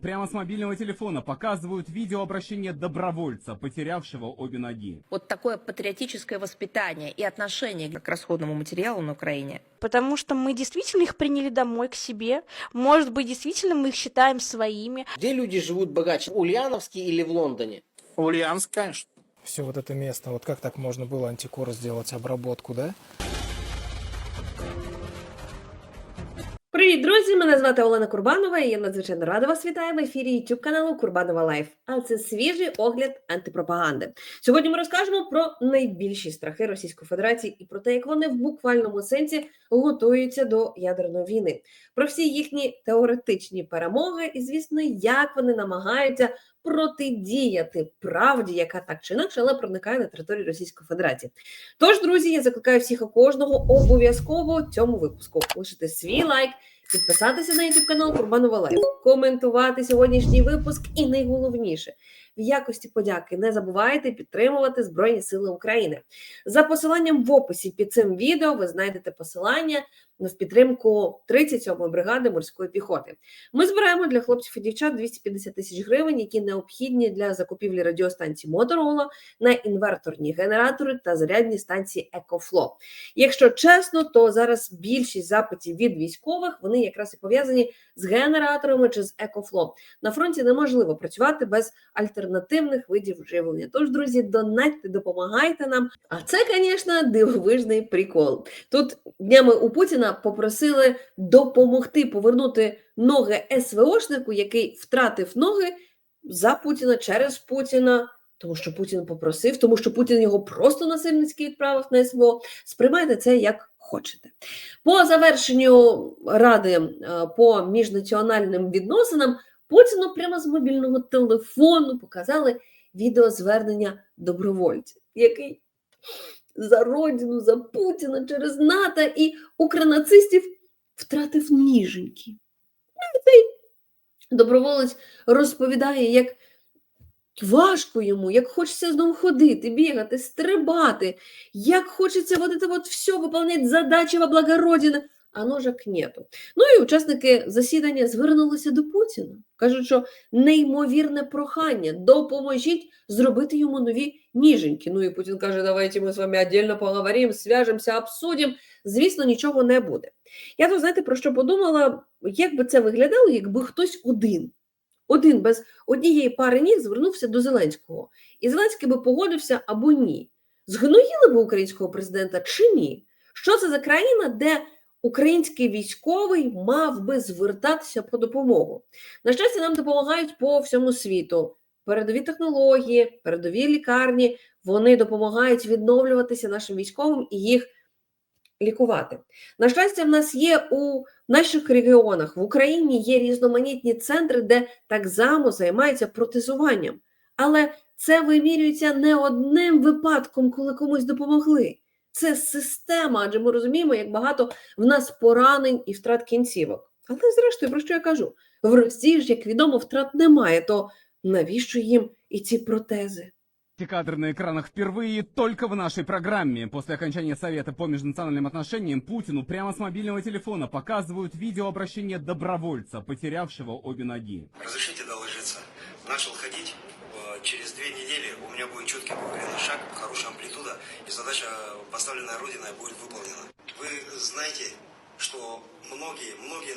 Прямо с мобильного телефона показывают видеообращение добровольца, потерявшего обе ноги. Вот такое патриотическое воспитание и отношение к расходному материалу на Украине. Потому что мы действительно их приняли домой к себе. Может быть, действительно мы их считаем своими. Где люди живут богаче, в Ульяновске или в Лондоне? Ульяновск, конечно. все вот это место, вот как так можно было антикор сделать обработку, да? Привіт, друзі! Мене звати Олена Курбанова і я надзвичайно рада вас вітаю в ефірі YouTube каналу Курбанова Лайф. А це свіжий огляд антипропаганди. Сьогодні ми розкажемо про найбільші страхи Російської Федерації і про те, як вони в буквальному сенсі готуються до ядерної війни, про всі їхні теоретичні перемоги, і звісно, як вони намагаються протидіяти правді, яка так чи інакше, але проникає на територію Російської Федерації. Тож, друзі, я закликаю всіх і кожного обов'язково цьому випуску лишити свій лайк, підписатися на YouTube канал Курбанова Лайф, коментувати сьогоднішній випуск і найголовніше. В якості подяки не забувайте підтримувати Збройні Сили України. За посиланням в описі під цим відео ви знайдете посилання в підтримку 37-ї бригади морської піхоти. Ми збираємо для хлопців і дівчат 250 тисяч гривень, які необхідні для закупівлі радіостанцій Motorola на інверторні генератори та зарядні станції EcoFlow. Якщо чесно, то зараз більшість запитів від військових вони якраз і пов'язані з генераторами чи з EcoFlow. На фронті неможливо працювати без альтернативних видів живлення. Тож, друзі, донатьте, допомагайте нам. А це, звісно, дивовижний прикол. Тут днями у Путіна попросили допомогти повернути ноги СВОшнику, який втратив ноги за Путіна через Путіна. Тому що Путін попросив, тому що Путін його просто насильницьки відправив на СВО. Сприймайте це як хочете. По завершенню ради е, по міжнаціональним відносинам Путіну прямо з мобільного телефону показали відеозвернення добровольця, який за родину, за Путіна через НАТО і укронацистів втратив ніженьки. Цей доброволець розповідає, як важко йому, як хочеться знову ходити, бігати, стрибати, як хочеться вот это вот все выполнять задачі во благо Родини, а ножок нету. Ну і учасники засідання звернулися до Путіна. Кажуть, що неймовірне прохання, допоможіть зробити йому нові ніженьки. Ну і Путін каже, давайте ми з вами отдельно поговоримо, зв'яжемося, обсудимо. Звісно, нічого не буде. Я тут, знаєте, про що подумала, як би це виглядало, якби хтось один, один без однієї пари ніг звернувся до Зеленського. І Зеленський би погодився або ні. Згноїли би українського президента чи ні? Що це за країна, де український військовий мав би звертатися по допомогу? На щастя, нам допомагають по всьому світу. Передові технології, передові лікарні, вони допомагають відновлюватися нашим військовим і їх лікувати. На щастя, в нас є у наших регіонах в Україні є різноманітні центри, де так само займаються протезуванням. Але це вимірюється не одним випадком, коли комусь допомогли. Це система, адже ми розуміємо, як багато в нас поранень і втрат кінцівок. Але зрештою, про що я кажу? В Росії ж, як відомо, втрат немає, то навіщо їм і ці протези? Эти кадры на экранах впервые только в нашей программе. После окончания Совета по межнациональным отношениям Путину прямо с мобильного телефона показывают видеообращение добровольца, потерявшего обе ноги. Разрешите доложиться. Начал ходить.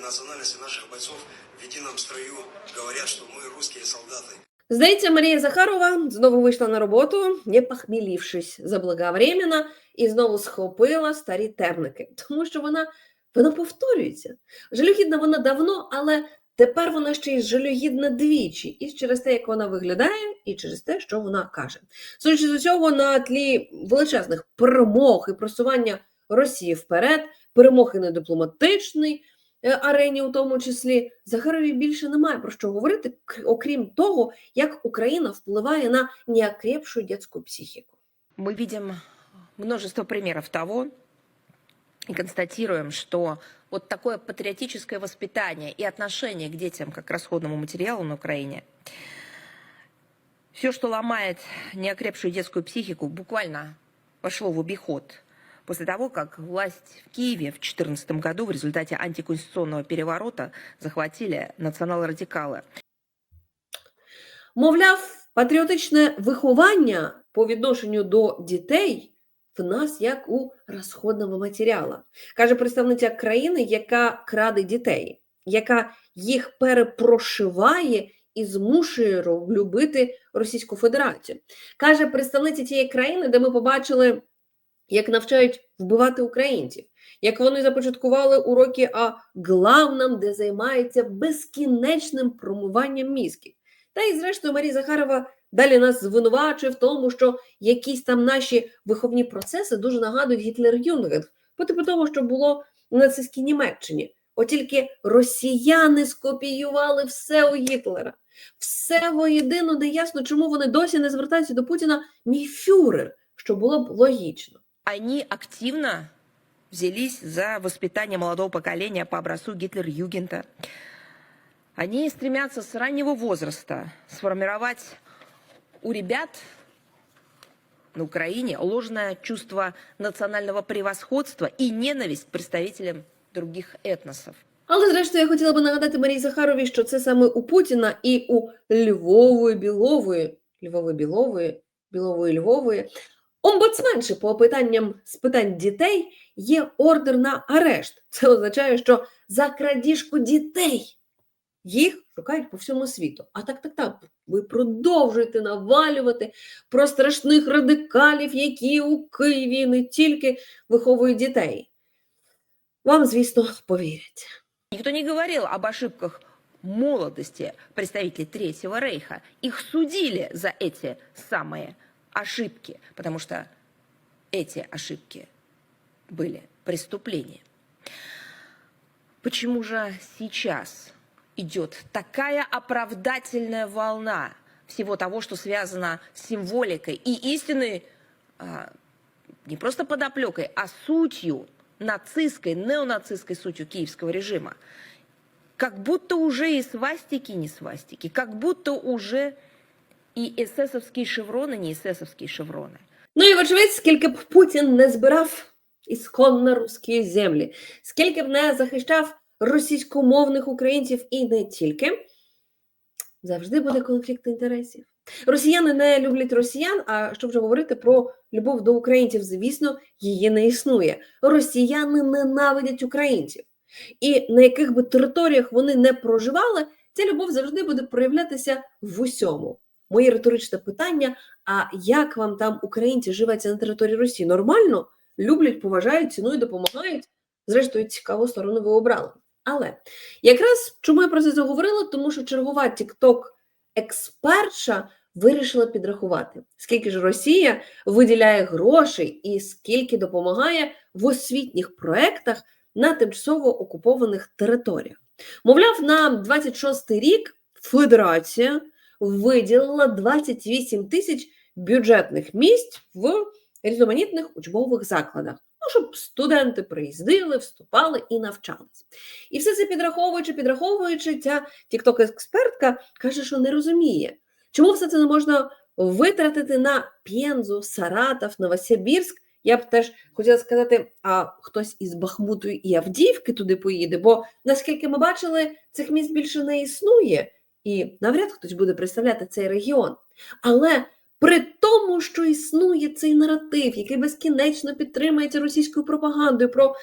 национальности наших бойцов в едином строю говорят, что мы русские солдаты. Здається, Марія Захарова знову вийшла на роботу, не похмілівшись заблаговременно, і знову схопила старі темники, тому що вона, вона повторюється. Жалюгідна вона давно, але тепер вона ще й жалюгідна двічі, і через те, як вона виглядає, і через те, що вона каже. Судячи з усього, на тлі величезних перемог і просування Росії вперед, перемоги на дипломатичний арені, у тому числі, Захарові більше немає про що говорити, к- окрім того, як Україна впливає на неокрепшую детскую психику. Мы видим множество примеров того и констатируем, что вот такое патриотическое воспитание и отношение к детям как к расходному материалу на Украине, все, что ломает неокрепшую детскую психику, буквально пошло в обиход После того, как власть в Киеве в 2014 году в результате антиконституционного переворота захватили национал-радикалы. Мовляв, патріотичне виховання по відношенню до дітей в нас як у розходного матеріала, каже представниця країни, яка краде дітей, яка їх перепрошиває і змушує любити Російську Федерацію. Каже представниця тієї країни, де ми побачили, як навчають вбивати українців, як вони започаткували уроки о главном, де займаються безкінечним промиванням мізків. Та й зрештою Марія Захарова далі нас звинувачує в тому, що якісь там наші виховні процеси дуже нагадують Гітлер-Юнгенг, по типу того, що було в нацистській Німеччині. От тільки росіяни скопіювали все у Гітлера. Все воєдино не ясно, чому вони досі не звертаються до Путіна мій фюрер, що було б логічно. Они активно взялись за воспитание молодого поколения по образцу Гитлер-Югента. Они стремятся с раннего возраста сформировать у ребят на Украине ложное чувство национального превосходства и ненависть к представителям других этносов. Але зрештою я хотіла би нагадати Марії Захаровій, що це саме у Путіна і у Львової Білової, Львової Білової, Білової Львової, омбудсменші по питанням з питань дітей є ордер на арешт. Це означає, що за крадіжку дітей їх шукають по всьому світу. А так, так, так, ви продовжуєте навалювати про страшних радикалів, які у Києві не тільки виховують дітей. Вам, звісно, повірять. Никто не говорил об ошибках молодости представителей Третьего Рейха. Их судили за эти самые ошибки, потому что эти ошибки были преступления. Почему же сейчас идет такая оправдательная волна всего того, что связано с символикой и истинной а, не просто подоплекой, а сутью нацистской, неонацистской сутью киевского режима. Как будто уже и свастики не свастики, как будто уже и эсэсовские шевроны не эсэсовские шевроны. Ну і вочевидь, скільки б Путін не збирав ісконно русські землі, скільки б не захищав російськомовних українців і не тільки, завжди буде конфлікт інтересів. Росіяни не люблять росіян, а що вже говорити про любов до українців, звісно, її не існує. Росіяни ненавидять українців. І на яких би територіях вони не проживали, ця любов завжди буде проявлятися в усьому. Моє риторичне питання: а як вам там українці живеться на території Росії? Нормально? Люблять, поважають, цінують, допомагають. Зрештою, цікаву сторону ви обрали. Але якраз чому я про це заговорила? Тому що чергова тікток експертша вирішила підрахувати, скільки ж Росія виділяє грошей і скільки допомагає в освітніх проєктах на тимчасово окупованих територіях. Мовляв, на 26-й рік Федерація виділила 28 тисяч бюджетних місць в різноманітних учбових закладах. Ну, щоб студенти приїздили, вступали і навчались. І все це підраховуючи, підраховуючи, ця тікток-експертка каже, що не розуміє, чому все це не можна витратити на Пензу, Саратов, Новосибірськ. Я б теж хотіла сказати, а хтось із Бахмуту і Авдіївки туди поїде, бо наскільки ми бачили, цих міст більше не існує, і навряд хтось буде представляти цей регіон. Але при тому, що існує цей наратив, який безкінечно підтримується російською пропагандою про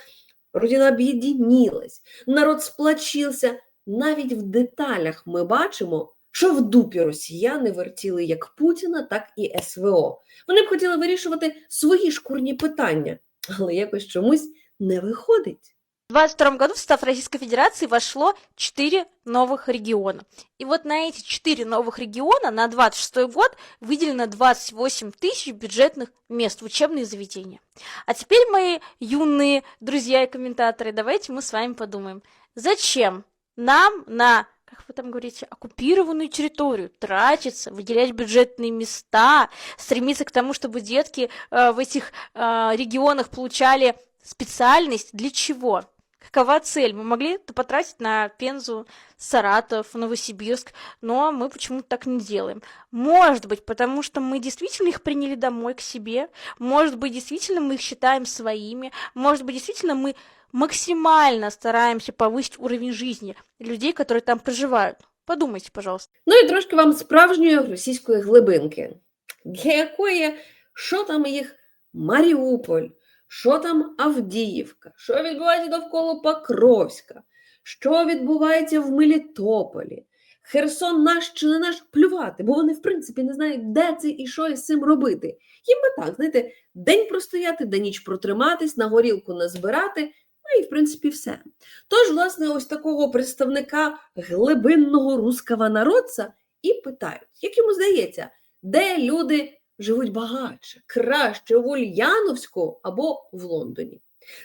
родина об'єднілась, народ сплачився, навіть в деталях ми бачимо, що в дупі росіяни вертіли як Путіна, так і СВО. Вони б хотіли вирішувати свої шкурні питання, але якось чомусь не виходить. В 2022 году в состав Российской Федерации вошло 4 новых региона. И вот на эти 4 новых региона на 26 год выделено 28 тысяч бюджетных мест в учебные заведения. А теперь, мои юные друзья и комментаторы, давайте мы с вами подумаем, зачем нам на как вы там говорите, оккупированную территорию, тратиться, выделять бюджетные места, стремиться к тому, чтобы детки э, в этих э, регионах получали специальность для чего? Какова цель? Мы могли это потратить на Пензу, Саратов, Новосибирск, но мы почему-то так не делаем. Может быть, потому что мы действительно их приняли домой к себе, может быть, действительно мы их считаем своими, может быть, действительно мы максимально стараемся повысить уровень жизни людей, которые там проживают. Подумайте, пожалуйста. Ну і трошки вам справжньої російської глибинки, для якої що там їх Маріуполь, Що там Авдіївка, що відбувається довкола Покровська, що відбувається в Мелітополі. Херсон наш чи не наш плювати, бо вони, в принципі, не знають, де це і що із цим робити. Їм би так, знаєте, день простояти, де ніч протриматись, на горілку назбирати, ну і в принципі все. Тож, власне, ось такого представника глибинного руского народця і питають, як йому здається, де люди живуть багатше, краще в Ульяновську або в Лондоні.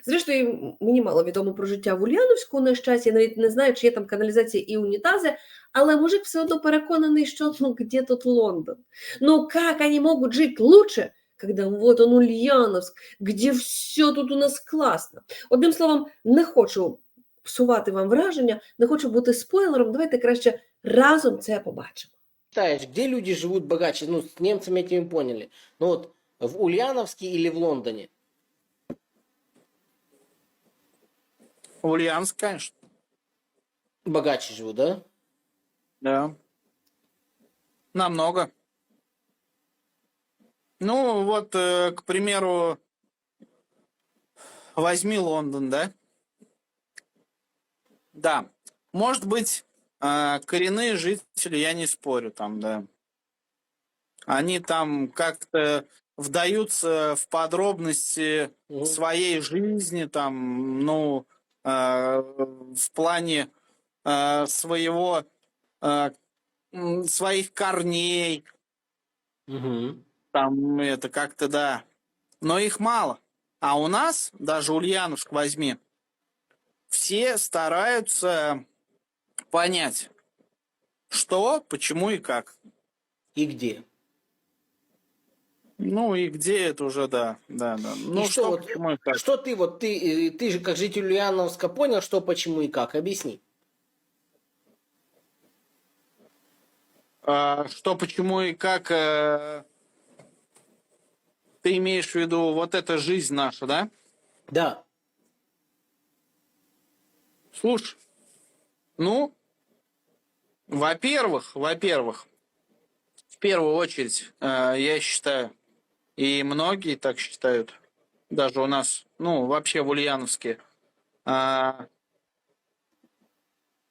Зрештою, мені мало відомо про життя в Ульяновську, на щастя, я навіть не знаю, чи є там каналізація і унітази, але мужик все одно переконаний, що ну где тут Лондон? Ну как они могут жить лучше, когда вот он Ульяновск, где все тут у нас класно? Одним словом, не хочу псувати вам враження, не хочу бути спойлером. Давайте краще разом це побачимо. Считаешь, где люди живут богаче? Ну, с немцами этими поняли. Ну вот, в Ульяновске или в Лондоне? Ульяновск, конечно. Богаче живут, да? Да. Намного. Ну, вот, э, к примеру, возьми Лондон, да? Да. Может быть, э, коренные жители, я не спорю там, да. Они там как-то вдаются в подробности Мгм. своей жизни, там, ну, э, в плане э, своего, э, своих корней, Мгм. там это как-то, да. Но их мало. А у нас, даже Ульяновск возьми, все стараются понять, что, почему и как. И где? Ну и где это уже, да, да, да. Ну И что, что вот- как. Что ты вот, ты, э, ты же как житель Ульяновска понял, что, почему и как? Объясни. А, что, почему и как э, ты имеешь в виду вот эта жизнь наша, да? Да. Слушай, ну, во-первых, во-первых, в первую очередь, э, я считаю, и многие так считают, даже у нас, ну, вообще в Ульяновске, а,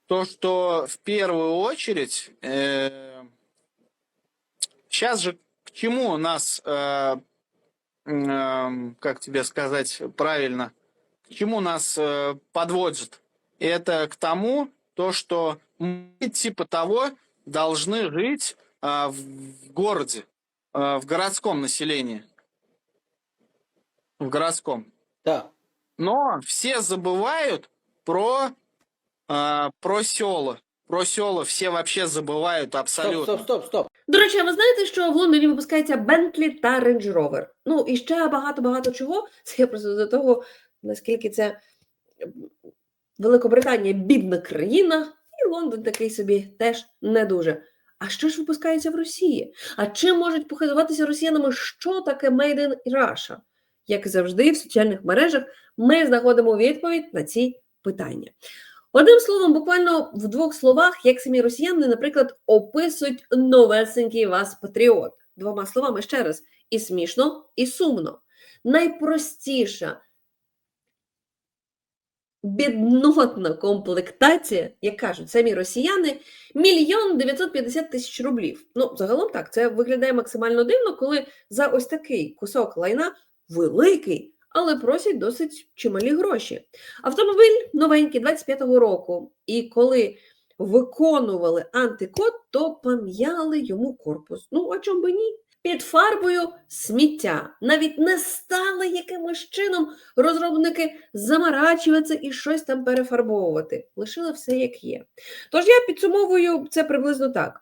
то, что в первую очередь, сейчас же к чему нас, э, как тебе сказать правильно, к чему нас э, подводит? Это к тому, то, что мы типа того должны жить а, в, в городе, а, в городском населении. В городском. Да. Но все забывают про, а, про села. Про села все вообще забывают Стоп, абсолютно. стоп, стоп, стоп. До речі, а ви знаєте, що в Лондоні випускається Бентлі та Range Rover? Ну і ще багато-багато чого. Це я просто до того, наскільки це м, Великобританія бідна країна, і Лондон такий собі теж не дуже. А що ж випускається в Росії? А чим можуть похизуватися росіянами, що таке Made in Russia? Як і завжди, в соціальних мережах ми знаходимо відповідь на ці питання. Одним словом, буквально в двох словах, як самі росіяни, наприклад, описують новесенький вас патріот. Двома словами ще раз: і смішно, і сумно. Найпростіша біднотна комплектація, як кажуть самі росіяни, мільйон 950 тисяч рублів. Ну, загалом так, це виглядає максимально дивно, коли за ось такий кусок лайна великий, але просять досить чималі гроші. Автомобіль новенький 25-го року. І коли виконували антикод, то пом'яли йому корпус. Ну, а чому би ні? Під фарбою сміття. Навіть не стали якимось чином розробники замарачуватися і щось там перефарбовувати. Лишили все як є. Тож я підсумовую це приблизно так: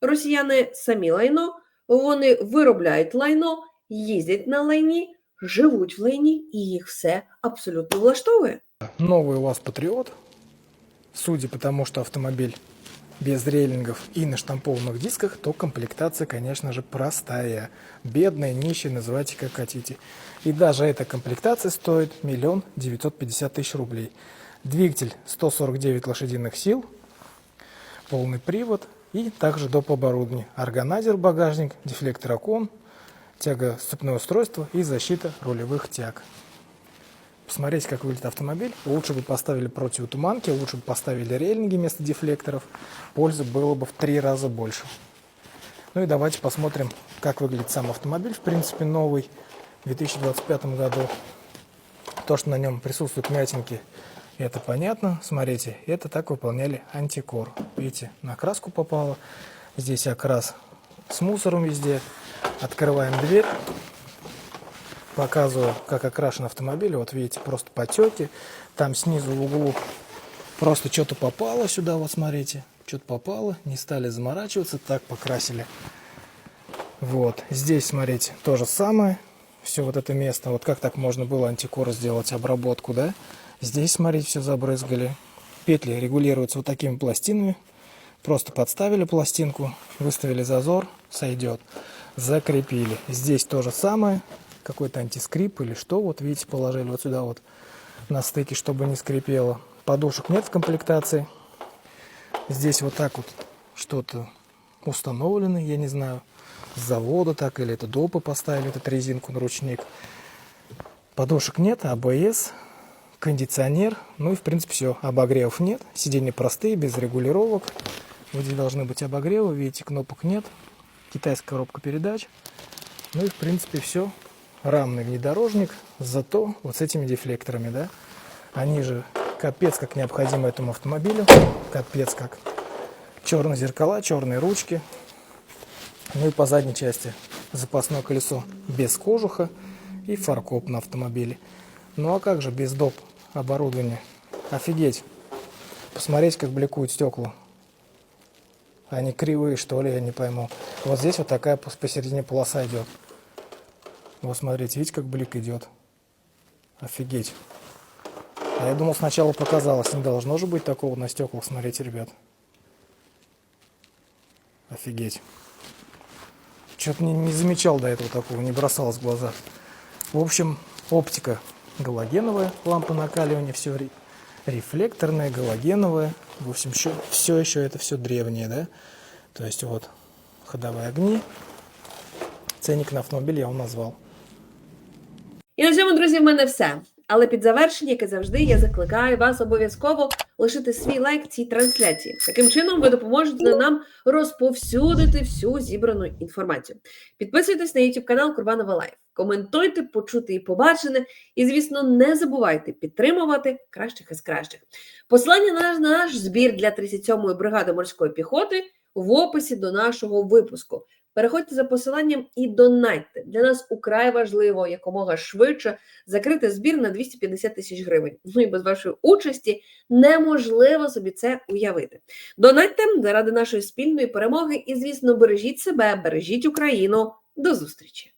росіяни самі лайно, вони виробляють лайно, їздять на лайні, живуть в лайні, і їх все абсолютно влаштовує. Новый УАЗ Патриот, судя по тому, что автомобиль без рейлингов и на штампованных дисках, то комплектация, конечно же, простая. Бедная, нищая, называйте как хотите. И даже эта комплектация стоит миллион девятьсот пятьдесят тысяч рублей. Двигатель 149 лошадиных сил, полный привод и также доп. оборудование. Органайзер, багажник, дефлектор окон, тягоступное устройство и защита рулевых тяг. Посмотреть, как выглядит автомобиль. Лучше бы поставили противотуманки, лучше бы поставили рейлинги вместо дефлекторов. Пользы было бы в три раза больше. Ну и давайте посмотрим, как выглядит сам автомобиль. В принципе, новый в 2025 году. То, что на нем присутствуют мятинки, это понятно. Смотрите, это так выполняли антикор. Видите, на краску попало. Здесь окрас с мусором везде. Открываем дверь. Показываю, как окрашен автомобиль. Вот видите, просто потеки. Там снизу в углу просто что-то попало сюда, вот смотрите. Что-то попало, не стали заморачиваться, так покрасили. Вот, здесь, смотрите, то же самое. Все вот это место, вот как так можно было антикор сделать, обработку, да? Здесь, смотрите, все забрызгали. Петли регулируются вот такими пластинами. Просто подставили пластинку, выставили зазор, сойдет. Закрепили. Здесь то же самое. Какой-то антискрип или что. Вот видите, положили вот сюда вот на стыке, чтобы не скрипело. Подушек нет в комплектации. Здесь вот так вот что-то установлено, я не знаю, с завода так или это допы поставили, этот резинку на ручник. Подушек нет, АБС, кондиционер, ну и в принципе все. Обогревов нет, сиденья простые, без регулировок. Вот здесь должны быть обогревы, видите, кнопок нет. Китайская коробка передач. Ну и в принципе все. Рамный внедорожник, зато вот с этими дефлекторами, да. Они же капец как необходимы этому автомобилю. Капец как. Черные зеркала, черные ручки. Ну и по задней части запасное колесо без кожуха и фаркоп на автомобиле. Ну а как же без доп оборудования? Офигеть. Посмотреть, как бликуют стекла. Они кривые, что ли, я не пойму. Вот здесь вот такая пос- посередине полоса идет. Вот смотрите, видите, как блик идет. Офигеть. А я думал, сначала показалось, не должно же быть такого на стеклах, смотрите, ребят. Офигеть. Что-то не, не замечал до этого такого, не бросалось в глаза. В общем, оптика галогеновая, лампа накаливания, все рефлекторная, галогеновая. В общем, все, все еще это все древнее, да? То есть вот ходовые огни. Ценник на автомобиль я вам назвал. І на цьому, друзі, в мене все. Але під завершення, як і завжди, я закликаю вас обов'язково лишити свій лайк цій трансляції. Таким чином, ви допоможете нам розповсюдити всю зібрану інформацію. Підписуйтесь на YouTube канал Курбанова Лайф, коментуйте, почути і побачене. І, звісно, не забувайте підтримувати кращих із кращих. Посилання на наш, збір для 37-ї бригади морської піхоти в описі до нашого випуску. Переходьте за посиланням і донатьте. Для нас украй важливо якомога швидше закрити збір на 250 тисяч гривень. Ну і без вашої участі неможливо собі це уявити. Донатьте заради нашої спільної перемоги і, звісно, бережіть себе, бережіть Україну. До зустрічі!